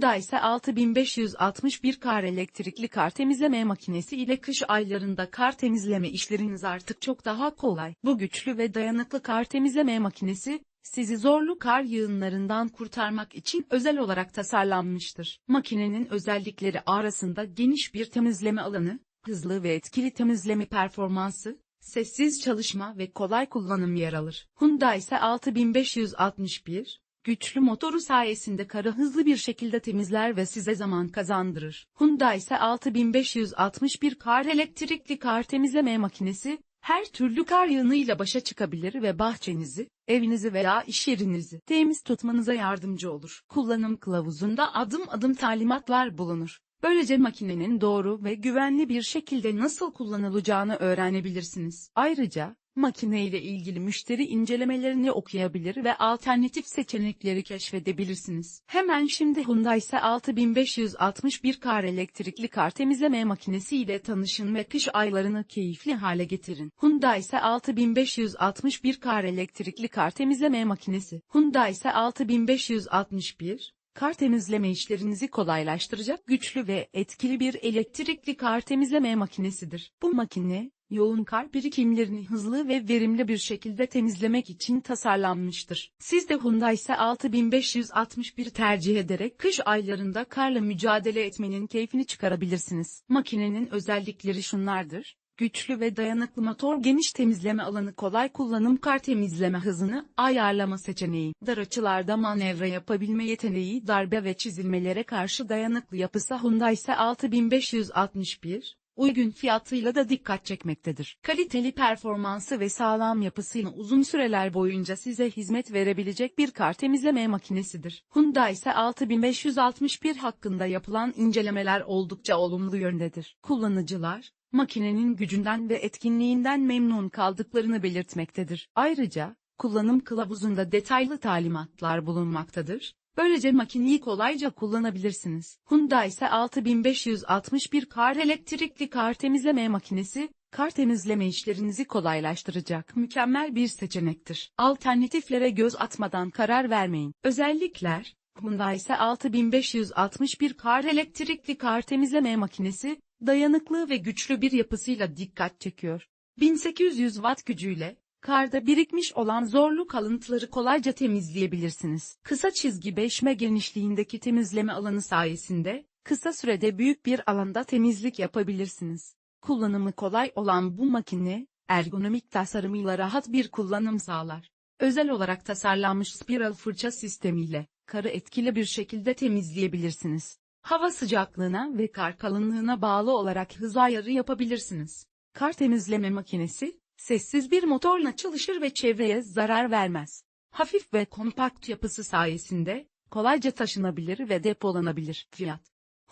Hyundai ise 6561 kar elektrikli kar temizleme makinesi ile kış aylarında kar temizleme işleriniz artık çok daha kolay. Bu güçlü ve dayanıklı kar temizleme makinesi, sizi zorlu kar yığınlarından kurtarmak için özel olarak tasarlanmıştır. Makinenin özellikleri arasında geniş bir temizleme alanı, hızlı ve etkili temizleme performansı, sessiz çalışma ve kolay kullanım yer alır. Hyundai ise 6561, güçlü motoru sayesinde karı hızlı bir şekilde temizler ve size zaman kazandırır. Hyundai ise 6561 kar elektrikli kar temizleme makinesi, her türlü kar yığınıyla başa çıkabilir ve bahçenizi, evinizi veya iş yerinizi temiz tutmanıza yardımcı olur. Kullanım kılavuzunda adım adım talimatlar bulunur. Böylece makinenin doğru ve güvenli bir şekilde nasıl kullanılacağını öğrenebilirsiniz. Ayrıca, makine ile ilgili müşteri incelemelerini okuyabilir ve alternatif seçenekleri keşfedebilirsiniz. Hemen şimdi Hyundai ise 6561 kar elektrikli kar temizleme makinesi ile tanışın ve kış aylarını keyifli hale getirin. Hyundai ise 6561 kar elektrikli kar temizleme makinesi. Hyundai ise 6561 kar temizleme işlerinizi kolaylaştıracak güçlü ve etkili bir elektrikli kar temizleme makinesidir. Bu makine, yoğun kar birikimlerini hızlı ve verimli bir şekilde temizlemek için tasarlanmıştır. Siz de Hyundai ise 6561 tercih ederek kış aylarında karla mücadele etmenin keyfini çıkarabilirsiniz. Makinenin özellikleri şunlardır. Güçlü ve dayanıklı motor geniş temizleme alanı kolay kullanım kar temizleme hızını ayarlama seçeneği, dar açılarda manevra yapabilme yeteneği darbe ve çizilmelere karşı dayanıklı yapısı Hyundai ise 6561, uygun fiyatıyla da dikkat çekmektedir. Kaliteli performansı ve sağlam yapısıyla uzun süreler boyunca size hizmet verebilecek bir kar temizleme makinesidir. Hyundai ise 6561 hakkında yapılan incelemeler oldukça olumlu yöndedir. Kullanıcılar, makinenin gücünden ve etkinliğinden memnun kaldıklarını belirtmektedir. Ayrıca, kullanım kılavuzunda detaylı talimatlar bulunmaktadır. Böylece makineyi kolayca kullanabilirsiniz. Hyundai ise 6561 kar elektrikli kar temizleme makinesi, kar temizleme işlerinizi kolaylaştıracak mükemmel bir seçenektir. Alternatiflere göz atmadan karar vermeyin. Özellikler, Hyundai ise 6561 kar elektrikli kar temizleme makinesi, dayanıklı ve güçlü bir yapısıyla dikkat çekiyor. 1800 watt gücüyle, karda birikmiş olan zorlu kalıntıları kolayca temizleyebilirsiniz. Kısa çizgi 5 m genişliğindeki temizleme alanı sayesinde, kısa sürede büyük bir alanda temizlik yapabilirsiniz. Kullanımı kolay olan bu makine, ergonomik tasarımıyla rahat bir kullanım sağlar. Özel olarak tasarlanmış spiral fırça sistemiyle, karı etkili bir şekilde temizleyebilirsiniz. Hava sıcaklığına ve kar kalınlığına bağlı olarak hız ayarı yapabilirsiniz. Kar temizleme makinesi, sessiz bir motorla çalışır ve çevreye zarar vermez. Hafif ve kompakt yapısı sayesinde, kolayca taşınabilir ve depolanabilir. Fiyat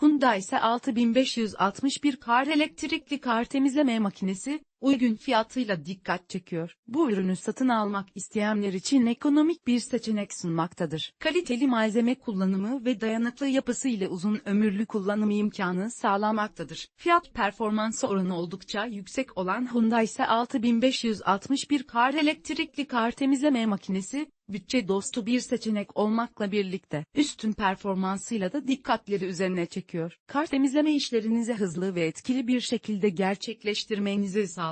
Hyundai ise 6561 kar elektrikli kar temizleme makinesi, uygun fiyatıyla dikkat çekiyor. Bu ürünü satın almak isteyenler için ekonomik bir seçenek sunmaktadır. Kaliteli malzeme kullanımı ve dayanıklı yapısı ile uzun ömürlü kullanım imkanı sağlamaktadır. Fiyat performans oranı oldukça yüksek olan Hyundai ise 6561 kar elektrikli kar temizleme makinesi, bütçe dostu bir seçenek olmakla birlikte, üstün performansıyla da dikkatleri üzerine çekiyor. Kar temizleme işlerinizi hızlı ve etkili bir şekilde gerçekleştirmenizi sağlar.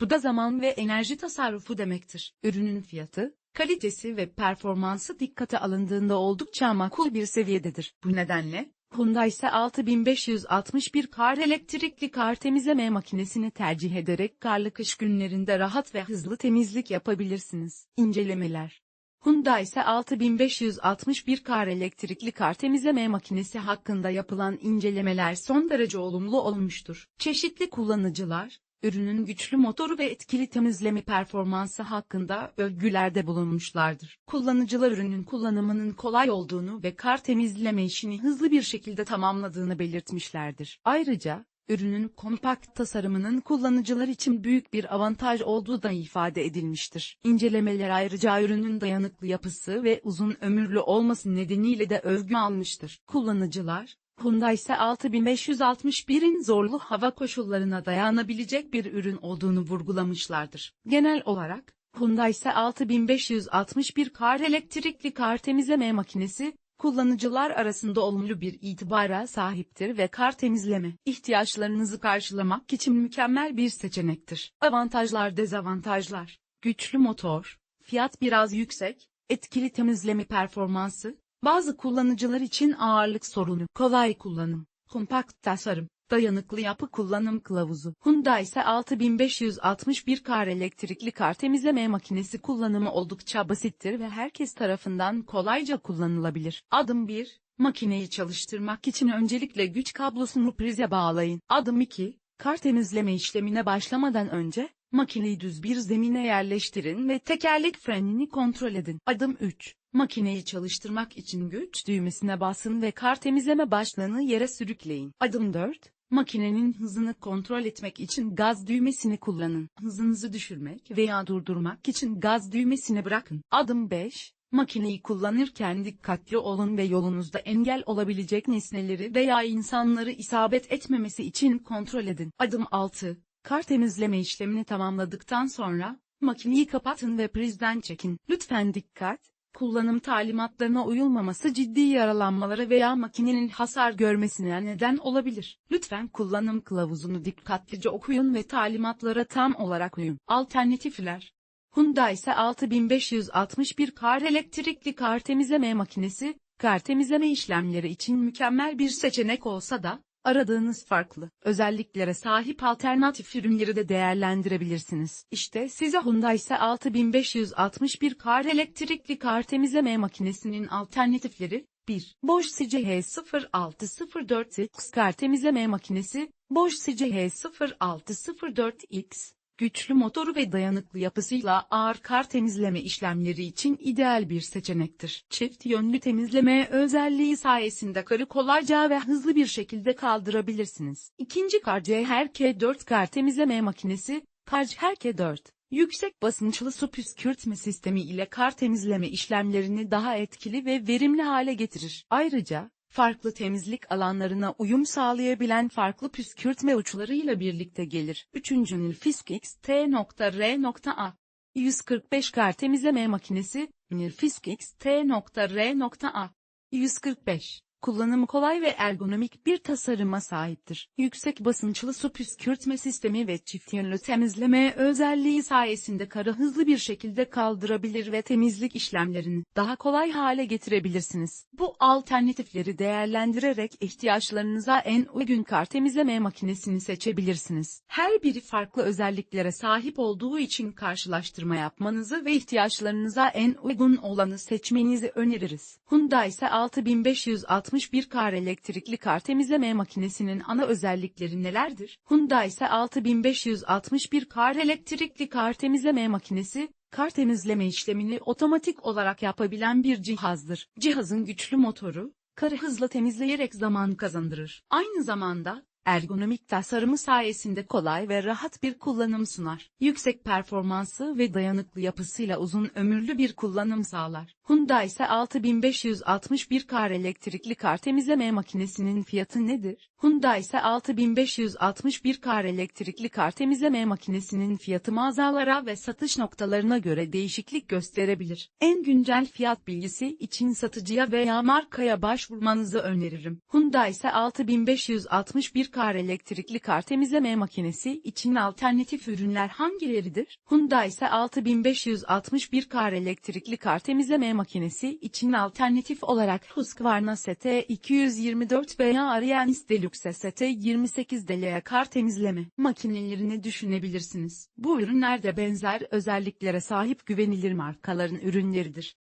Bu da zaman ve enerji tasarrufu demektir. Ürünün fiyatı, kalitesi ve performansı dikkate alındığında oldukça makul bir seviyededir. Bu nedenle, Hyundai ise 6561 kar elektrikli kar temizleme makinesini tercih ederek karlı kış günlerinde rahat ve hızlı temizlik yapabilirsiniz. İncelemeler Hyundai ise 6561 kar elektrikli kar temizleme makinesi hakkında yapılan incelemeler son derece olumlu olmuştur. Çeşitli kullanıcılar, ürünün güçlü motoru ve etkili temizleme performansı hakkında övgülerde bulunmuşlardır. Kullanıcılar ürünün kullanımının kolay olduğunu ve kar temizleme işini hızlı bir şekilde tamamladığını belirtmişlerdir. Ayrıca, ürünün kompakt tasarımının kullanıcılar için büyük bir avantaj olduğu da ifade edilmiştir. İncelemeler ayrıca ürünün dayanıklı yapısı ve uzun ömürlü olması nedeniyle de övgü almıştır. Kullanıcılar, Hyundai ise 6561'in zorlu hava koşullarına dayanabilecek bir ürün olduğunu vurgulamışlardır. Genel olarak, Hyundai ise 6561 kar elektrikli kar temizleme makinesi, kullanıcılar arasında olumlu bir itibara sahiptir ve kar temizleme ihtiyaçlarınızı karşılamak için mükemmel bir seçenektir. Avantajlar dezavantajlar. Güçlü motor, fiyat biraz yüksek, etkili temizleme performansı, bazı kullanıcılar için ağırlık sorunu, kolay kullanım, kompakt tasarım, dayanıklı yapı kullanım kılavuzu. Hyundai ise 6561 kar elektrikli kar temizleme makinesi kullanımı oldukça basittir ve herkes tarafından kolayca kullanılabilir. Adım 1. Makineyi çalıştırmak için öncelikle güç kablosunu prize bağlayın. Adım 2. Kar temizleme işlemine başlamadan önce, makineyi düz bir zemine yerleştirin ve tekerlek frenini kontrol edin. Adım 3. Makineyi çalıştırmak için güç düğmesine basın ve kar temizleme başlığını yere sürükleyin. Adım 4. Makinenin hızını kontrol etmek için gaz düğmesini kullanın. Hızınızı düşürmek veya durdurmak için gaz düğmesini bırakın. Adım 5. Makineyi kullanırken dikkatli olun ve yolunuzda engel olabilecek nesneleri veya insanları isabet etmemesi için kontrol edin. Adım 6. Kar temizleme işlemini tamamladıktan sonra, makineyi kapatın ve prizden çekin. Lütfen dikkat! Kullanım talimatlarına uyulmaması ciddi yaralanmalara veya makinenin hasar görmesine neden olabilir. Lütfen kullanım kılavuzunu dikkatlice okuyun ve talimatlara tam olarak uyun. Alternatifler Hyundai ise 6561 kar elektrikli kar temizleme makinesi, kar temizleme işlemleri için mükemmel bir seçenek olsa da, aradığınız farklı özelliklere sahip alternatif ürünleri de değerlendirebilirsiniz. İşte size Hyundai ise 6561 kar elektrikli kar temizleme makinesinin alternatifleri, 1. Bosch CCH0604X kar temizleme makinesi, Bosch CCH0604X, güçlü motoru ve dayanıklı yapısıyla ağır kar temizleme işlemleri için ideal bir seçenektir. Çift yönlü temizleme özelliği sayesinde karı kolayca ve hızlı bir şekilde kaldırabilirsiniz. İkinci kar CHRK4 kar temizleme makinesi, Kar CHRK4 Yüksek basınçlı su püskürtme sistemi ile kar temizleme işlemlerini daha etkili ve verimli hale getirir. Ayrıca, farklı temizlik alanlarına uyum sağlayabilen farklı püskürtme uçlarıyla birlikte gelir. 3. Nilfisk XT.R.A 145 kar temizleme makinesi, Nilfisk XT.R.A 145 Kullanımı kolay ve ergonomik bir tasarıma sahiptir. Yüksek basınçlı su püskürtme sistemi ve çift yönlü temizleme özelliği sayesinde karı hızlı bir şekilde kaldırabilir ve temizlik işlemlerini daha kolay hale getirebilirsiniz. Bu alternatifleri değerlendirerek ihtiyaçlarınıza en uygun kar temizleme makinesini seçebilirsiniz. Her biri farklı özelliklere sahip olduğu için karşılaştırma yapmanızı ve ihtiyaçlarınıza en uygun olanı seçmenizi öneririz. Hyundai ise 6560 61 kar elektrikli kar temizleme makinesinin ana özellikleri nelerdir? Hyundai ise 6561 kar elektrikli kar temizleme makinesi, kar temizleme işlemini otomatik olarak yapabilen bir cihazdır. Cihazın güçlü motoru, karı hızla temizleyerek zaman kazandırır. Aynı zamanda, ergonomik tasarımı sayesinde kolay ve rahat bir kullanım sunar. Yüksek performansı ve dayanıklı yapısıyla uzun ömürlü bir kullanım sağlar. Hyundai ise 6561 kar elektrikli kar temizleme makinesinin fiyatı nedir? Hyundai ise 6561 kar elektrikli kar temizleme makinesinin fiyatı mağazalara ve satış noktalarına göre değişiklik gösterebilir. En güncel fiyat bilgisi için satıcıya veya markaya başvurmanızı öneririm. Hyundai ise 6561 kar elektrikli kar temizleme makinesi için alternatif ürünler hangileridir? Hyundai ise 6561 kar elektrikli kar temizleme makinesi için alternatif olarak Husqvarna ST224 veya Arianis Deluxe ST28 DLA kar temizleme makinelerini düşünebilirsiniz. Bu ürünler de benzer özelliklere sahip güvenilir markaların ürünleridir.